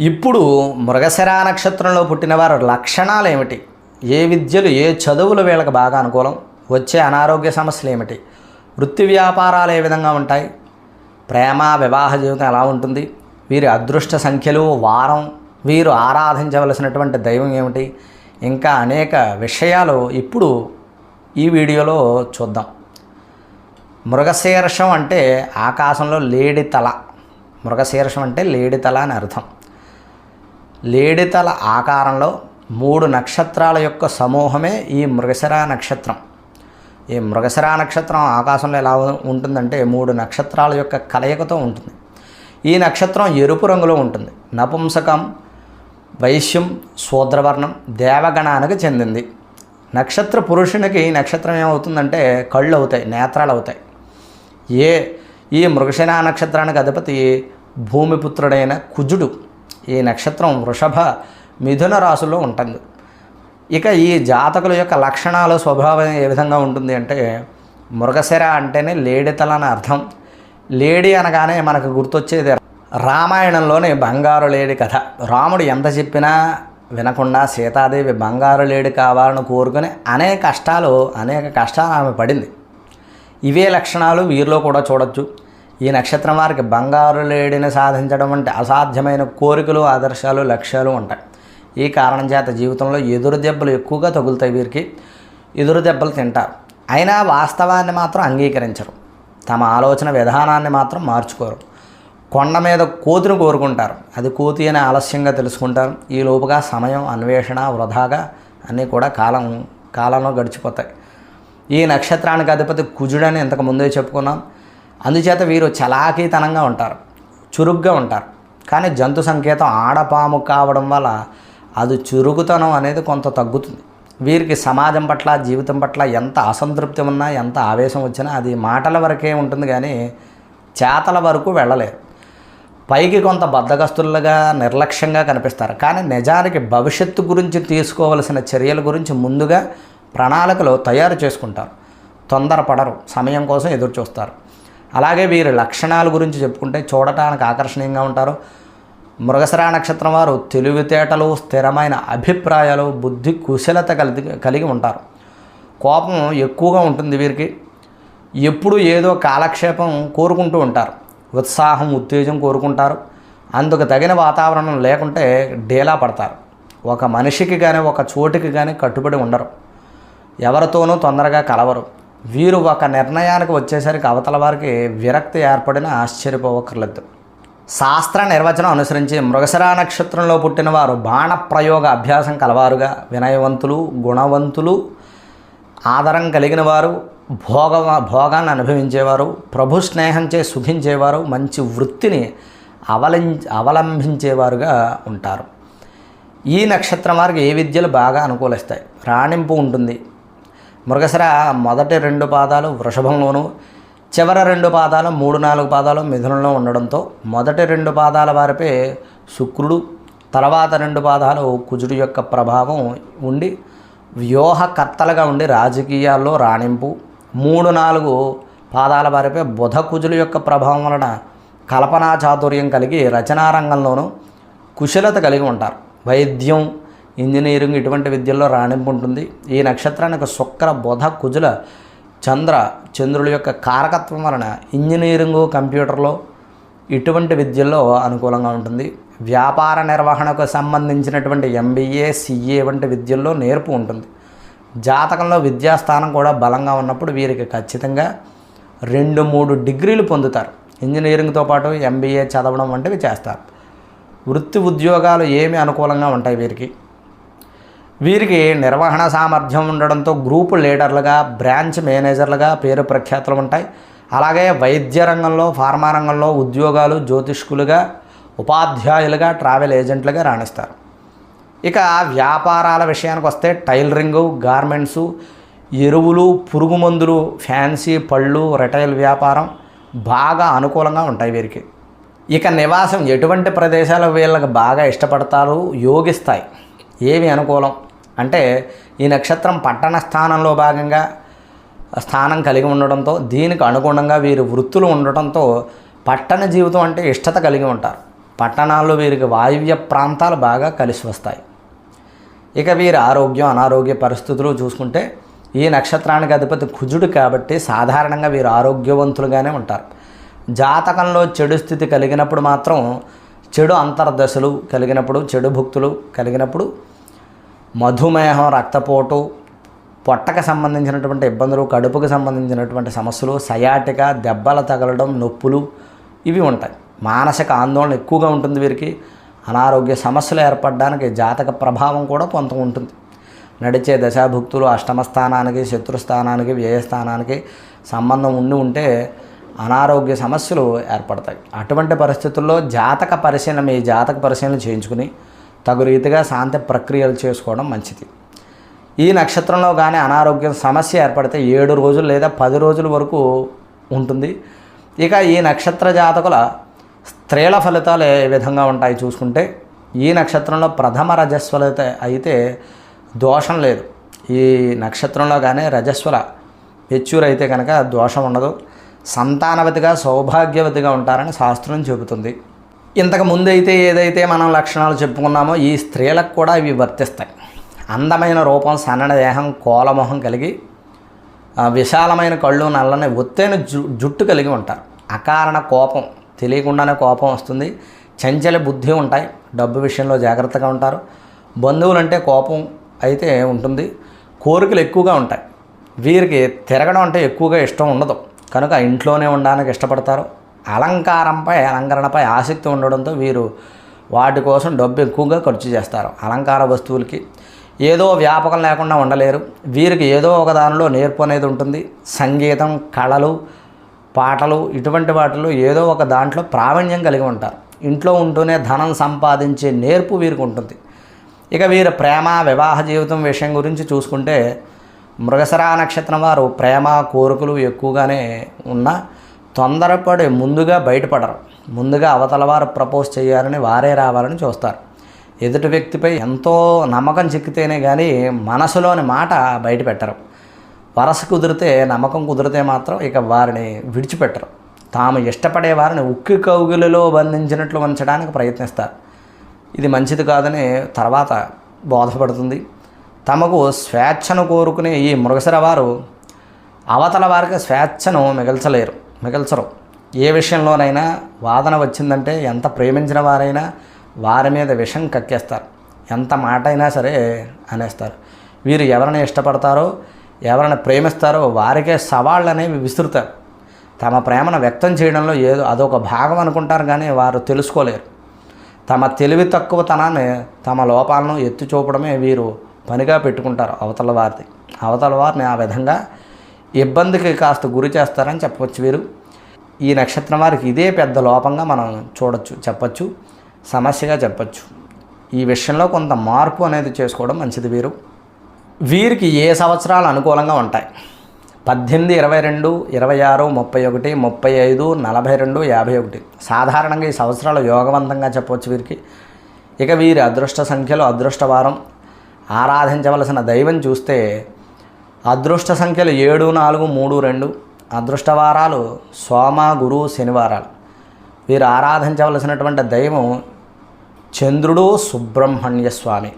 ఇప్పుడు మృగశిరా నక్షత్రంలో పుట్టినవారు లక్షణాలు ఏమిటి? ఏ విద్యలు ఏ చదువులు వీళ్ళకి బాగా అనుకూలం? వచ్చే అనారోగ్య సమస్యలు ఏమిటి? వృత్తి వ్యాపారాలు ఏ విధంగా ఉంటాయి? ప్రేమ వివాహ జీవితం ఎలా ఉంటుంది? వీరి అదృష్ట సంఖ్యలు వారం వీరు ఆరాధించవలసినటువంటి దైవం ఏమిటి? ఇంకా అనేక విషయాలు ఇప్పుడు ఈ వీడియోలో చూద్దాం. మృగశీర్షం అంటే ఆకాశంలో లేడి తల. మృగశీర్షం అంటే లేడి తల అని అర్థం. లేడితల ఆకారంలో మూడు నక్షత్రాల యొక్క సమూహమే ఈ మృగశిర నక్షత్రం. ఈ మృగశిర నక్షత్రం ఆకాశంలో ఎలా ఉంటుందంటే మూడు నక్షత్రాల యొక్క కలయికతో ఉంటుంది. ఈ నక్షత్రం ఎరుపు రంగులో ఉంటుంది. నపుంసకం వైశ్యం శూద్రవర్ణం దేవగణానికి చెందింది. నక్షత్ర పురుషునికి ఈ నక్షత్రం ఏమవుతుందంటే కళ్ళు అవుతాయి నేత్రాలు అవుతాయి ఏ ఈ మృగశిర నక్షత్రానికి అధిపతి భూమిపుత్రుడైన కుజుడు. ఈ నక్షత్రం వృషభ మిథున రాశుల్లో ఉంటుంది. ఇక ఈ జాతకుల యొక్క లక్షణాలు స్వభావం ఏ విధంగా ఉంటుంది అంటే మృగశిర అంటేనే లేడితల అని అర్థం. లేడి అనగానే మనకు గుర్తొచ్చేది రామాయణంలోని బంగారు లేడి కథ. రాముడు ఎంత చెప్పినా వినకుండా సీతాదేవి బంగారు లేడి కావాలని కోరుకుని అనేక కష్టాలు అనేక కష్టాలు ఆమె పడింది. ఇవే లక్షణాలు వీరిలో కూడా చూడొచ్చు. ఈ నక్షత్రం వారికి బంగారు లేడిని సాధించడం అంటే అసాధ్యమైన కోరికలు ఆదర్శాలు లక్ష్యాలు ఉంటాయి. ఈ కారణం చేత జీవితంలో ఎదురు దెబ్బలు ఎక్కువగా తగులుతాయి వీరికి. ఎదురు దెబ్బలు తింటారు. అయినా వాస్తవాన్ని మాత్రం అంగీకరించరు. తమ ఆలోచన విధానాన్ని మాత్రం మార్చుకోరు. కొండ మీద కోతిని కోరుకుంటారు. అది కోతి అని ఆలస్యంగా తెలుసుకుంటారు. ఈ లోపుగా సమయం అన్వేషణ వృధాగా అన్నీ కూడా కాలం కాలంలో గడిచిపోతాయి. ఈ నక్షత్రానికి అధిపతి కుజుడని ఇంతకు ముందే చెప్పుకున్నాం. అందుచేత వీరు చలాకీతనంగా ఉంటారు చురుగ్గా ఉంటారు. కానీ జంతు సంకేతం ఆడపాము కావడం వల్ల అది చురుకుతనం అనేది కొంత తగ్గుతుంది. వీరికి సమాజం పట్ల జీవితం పట్ల ఎంత అసంతృప్తి ఉన్నా ఎంత ఆవేశం వచ్చినా అది మాటల వరకే ఉంటుంది కానీ చేతల వరకు వెళ్ళలేరు పైకి కొంత బద్దగస్తులుగా నిర్లక్ష్యంగా కనిపిస్తారు. కానీ నిజానికి భవిష్యత్తు గురించి తీసుకోవలసిన చర్యల గురించి ముందుగా ప్రణాళికలు తయారు చేసుకుంటారు. తొందరపడరు. సమయం కోసం ఎదురు చూస్తారు అలాగే వీరి లక్షణాల గురించి చెప్పుకుంటే చూడటానికి ఆకర్షణీయంగా ఉంటారు. మృగశరా నక్షత్రం వారు తెలివితేటలు స్థిరమైన అభిప్రాయాలు బుద్ధి కుశలత కలిగి కలిగి ఉంటారు. కోపం ఎక్కువగా ఉంటుంది వీరికి. ఎప్పుడు ఏదో కాలక్షేపం కోరుకుంటూ ఉంటారు. ఉత్సాహం ఉత్తేజం కోరుకుంటారు. అందుకు తగిన వాతావరణం లేకుంటే డేలా పడతారు. ఒక మనిషికి కానీ ఒక చోటికి కానీ కట్టుబడి ఉండరు. ఎవరితోనూ తొందరగా కలవరు. వీరు ఒక నిర్ణయానికి వచ్చేసరికి అవతల వారికి విరక్తి ఏర్పడిన ఆశ్చర్యపోవక్కర్లేదు. శాస్త్ర నిర్వచనం అనుసరించి మృగశిరా నక్షత్రంలో పుట్టిన వారు బాణప్రయోగ అభ్యాసం కలవారుగా వినయవంతులు గుణవంతులు ఆదరం కలిగిన వారు భోగ భోగాన్ని అనుభవించేవారు ప్రభు స్నేహంచే సుఖించేవారు మంచి వృత్తిని అవలం అవలంబించేవారుగా ఉంటారు. ఈ నక్షత్రం వారికి ఏ విద్యలు బాగా అనుకూలిస్తాయి? రాణింపు ఉంటుంది. మృగశిర మొదటి రెండు పాదాలు వృషభంలోను చివరి రెండు పాదాలు మూడు నాలుగు పాదాలు మిథునంలో ఉండడంతో మొదటి రెండు పాదాల వారిపై శుక్రుడు తర్వాత రెండు పాదాలు కుజుడు యొక్క ప్రభావం ఉండి వ్యూహకర్తలుగా ఉండి రాజకీయాల్లో రాణింపు. మూడు నాలుగు పాదాల వారిపై బుధ కుజుల యొక్క ప్రభావం వలన కల్పనా చాతుర్యం కలిగి రచనా రంగంలోనూ కుశలత కలిగి ఉంటారు. వైద్యం ఇంజనీరింగ్ ఇటువంటి విద్యల్లో రాణింపు ఉంటుంది ఈ నక్షత్రానికి శుక్ర బుధ కుజుల చంద్ర చంద్రుల యొక్క కారకత్వం వలన ఇంజనీరింగు కంప్యూటర్లో ఇటువంటి విద్యల్లో అనుకూలంగా ఉంటుంది. వ్యాపార నిర్వహణకు సంబంధించినటువంటి ఎంబీఏ సిఏ వంటి విద్యల్లో నేర్పు ఉంటుంది. జాతకంలో విద్యాస్థానం కూడా బలంగా ఉన్నప్పుడు వీరికి ఖచ్చితంగా రెండు మూడు డిగ్రీలు పొందుతారు. ఇంజనీరింగ్తో పాటు ఎంబీఏ చదవడం వంటివి చేస్తారు. వృత్తి ఉద్యోగాలు ఏమి అనుకూలంగా ఉంటాయి వీరికి? వీరికి నిర్వహణ సామర్థ్యం ఉండడంతో గ్రూపు లీడర్లుగా బ్రాంచ్ మేనేజర్లుగా పేరు ప్రఖ్యాతులు ఉంటాయి. అలాగే వైద్య రంగంలో ఫార్మా రంగంలో ఉద్యోగాలు జ్యోతిష్కులుగా ఉపాధ్యాయులుగా ట్రావెల్ ఏజెంట్లుగా రాణిస్తారు. ఇక వ్యాపారాల విషయానికి వస్తే టైలరింగు గార్మెంట్సు ఎరువులు పురుగు మందులు ఫ్యాన్సీ పళ్ళు రిటైల్ వ్యాపారం బాగా అనుకూలంగా ఉంటాయి వీరికి. ఇక నివాసం ఎటువంటి ప్రదేశాలు వీళ్ళకి బాగా ఇష్టపడతారు? యోగిస్తాయి ఏవి అనుకూలం? అంటే ఈ నక్షత్రం పట్టణ స్థానంలో భాగంగా స్థానం కలిగి ఉండడంతో దీనికి అనుగుణంగా వీరు వృత్తులు ఉండటంతో పట్టణ జీవితం అంటే ఇష్టత కలిగి ఉంటారు. పట్టణాల్లో వీరికి వాయువ్య ప్రాంతాలు బాగా కలిసి వస్తాయి. ఇక వీరి ఆరోగ్యం అనారోగ్య పరిస్థితులు చూసుకుంటే ఈ నక్షత్రానికి అధిపతి కుజుడు కాబట్టి సాధారణంగా వీరు ఆరోగ్యవంతులుగానే ఉంటారు. జాతకంలో చెడు స్థితి కలిగినప్పుడు మాత్రం చెడు అంతర్దశలు కలిగినప్పుడు చెడు భుక్తులు కలిగినప్పుడు మధుమేహం రక్తపోటు పొట్టకు సంబంధించినటువంటి ఇబ్బందులు కడుపుకు సంబంధించినటువంటి సమస్యలు సయాటిక దెబ్బలు తగలడం నొప్పులు ఇవి ఉంటాయి. మానసిక ఆందోళన ఎక్కువగా ఉంటుంది వీరికి. అనారోగ్య సమస్యలు ఏర్పడడానికి జాతక ప్రభావం కూడా కొంత ఉంటుంది. నడిచే దశాభుక్తులు అష్టమ స్థానానికి శత్రుస్థానానికి వ్యయస్థానానికి సంబంధం ఉండి ఉంటే అనారోగ్య సమస్యలు ఏర్పడతాయి. అటువంటి పరిస్థితుల్లో జాతక పరిశీలన మీ జాతక పరిశీలన చేయించుకుని తగు రీతిగా శాంతి ప్రక్రియలు చేసుకోవడం మంచిది. ఈ నక్షత్రంలో కానీ అనారోగ్యం సమస్య ఏర్పడితే ఏడు రోజులు లేదా పది రోజుల వరకు ఉంటుంది. ఇక ఈ నక్షత్ర జాతకుల స్త్రీల ఫలితాలు ఏ విధంగా ఉంటాయి చూసుకుంటే ఈ నక్షత్రంలో ప్రథమ రజస్వలత అయితే దోషం లేదు. ఈ నక్షత్రంలో కానీ రజస్వల హెచ్యూర్ అయితే కనుక దోషం ఉండదు. సంతానవతిగా సౌభాగ్యవతిగా ఉంటారని శాస్త్రం చెబుతుంది. ఇంతకు ముందు అయితే ఏదైతే మనం లక్షణాలు చెప్పుకున్నామో ఈ స్త్రీలకు కూడా ఇవి వర్తిస్తాయి. అందమైన రూపం సన్నని దేహం కోలమొహం కలిగి విశాలమైన కళ్ళు నల్లని ఒత్తైన జు జుట్టు కలిగి ఉంటారు. అకారణ కోపం తెలియకుండానే కోపం వస్తుంది. చంచల బుద్ధి ఉంటాయి. డబ్బు విషయంలో జాగ్రత్తగా ఉంటారు. బంధువులంటే కోపం అయితే ఉంటుంది. కోరికలు ఎక్కువగా ఉంటాయి. వీరికి తిరగడం అంటే ఎక్కువగా ఇష్టం ఉండదు. కనుక ఇంట్లోనే ఉండడానికి ఇష్టపడతారు. అలంకారంపై అలంకరణపై ఆసక్తి ఉండడంతో వీరు వాటి కోసం డబ్బు ఎక్కువగా ఖర్చు చేస్తారు. అలంకార వస్తువులకి ఏదో వ్యాపకం లేకుండా ఉండలేరు. వీరికి ఏదో ఒక దానిలో నేర్పు అనేది ఉంటుంది. సంగీతం కళలు పాటలు ఇటువంటి వాటిలో ఏదో ఒక దాంట్లో ప్రావీణ్యం కలిగి ఉంటారు. ఇంట్లో ఉంటూనే ధనం సంపాదించే నేర్పు వీరికి ఉంటుంది. ఇక వీరు ప్రేమ వివాహ జీవితం విషయం గురించి చూసుకుంటే మృగసరా నక్షత్రం వారు ప్రేమ కోరికలు ఎక్కువగానే ఉన్న తొందరపడి ముందుగా బయటపడరు. ముందుగా అవతల వారు ప్రపోజ్ చేయాలని వారే రావాలని చూస్తారు. ఎదుటి వ్యక్తిపై ఎంతో నమ్మకం చిక్కితేనే కానీ మనసులోని మాట బయట పెట్టరు వరస కుదిరితే నమ్మకం కుదిరితే మాత్రం ఇక వారిని విడిచిపెట్టరు. తాము ఇష్టపడే వారిని ఉక్కి కౌగులలో బంధించినట్లు ఉంచడానికి ప్రయత్నిస్తారు. ఇది మంచిది కాదని తర్వాత బోధపడుతుంది. తమకు స్వేచ్ఛను కోరుకునే ఈ మృగసర వారు అవతల వారికి స్వేచ్ఛను మిగల్చలేరు. మిగల్చరు. ఏ విషయంలోనైనా వాదన వచ్చిందంటే ఎంత ప్రేమించిన వారైనా వారి మీద విషం కక్కేస్తారు. ఎంత మాట అయినా సరే అనేస్తారు. వీరు ఎవరిని ఇష్టపడతారో ఎవరిని ప్రేమిస్తారో వారికే సవాళ్ళు అనేవి విసురుతారు. తమ ప్రేమను వ్యక్తం చేయడంలో ఏదో అదొక భాగం అనుకుంటారు కానీ వారు తెలుసుకోలేరు. తమ తెలివి తక్కువతనాన్ని తమ లోపాలను ఎత్తి చూపడమే వీరు పనిగా పెట్టుకుంటారు అవతల వారిది. అవతల వారిని ఆ విధంగా ఇబ్బందికి కాస్త గురి చేస్తారని చెప్పవచ్చు వీరు. ఈ నక్షత్రం వారికి ఇదే పెద్ద లోపంగా మనం చూడొచ్చు చెప్పచ్చు సమస్యగా చెప్పచ్చు. ఈ విషయంలో కొంత మార్పు అనేది చేసుకోవడం మంచిది వీరు. వీరికి ఏ సంవత్సరాలు అనుకూలంగా ఉంటాయి? పద్దెనిమిది ఇరవై రెండు ఇరవై ఆరు ముప్పై ఒకటి ముప్పై ఐదు నలభై రెండు యాభై ఒకటి. సాధారణంగా ఈ సంవత్సరాలు యోగవంతంగా చెప్పవచ్చు వీరికి. ఇక వీరి అదృష్ట సంఖ్యలో అదృష్టవారం ఆరాధించవలసిన దైవం చూస్తే అదృష్ట సంఖ్యలు ఏడు నాలుగు మూడు రెండు. అదృష్టవారాలు సోమ గురు శనివారాలు. వీరు ఆరాధించవలసినటువంటి దైవం చంద్రుడు సుబ్రహ్మణ్య స్వామి.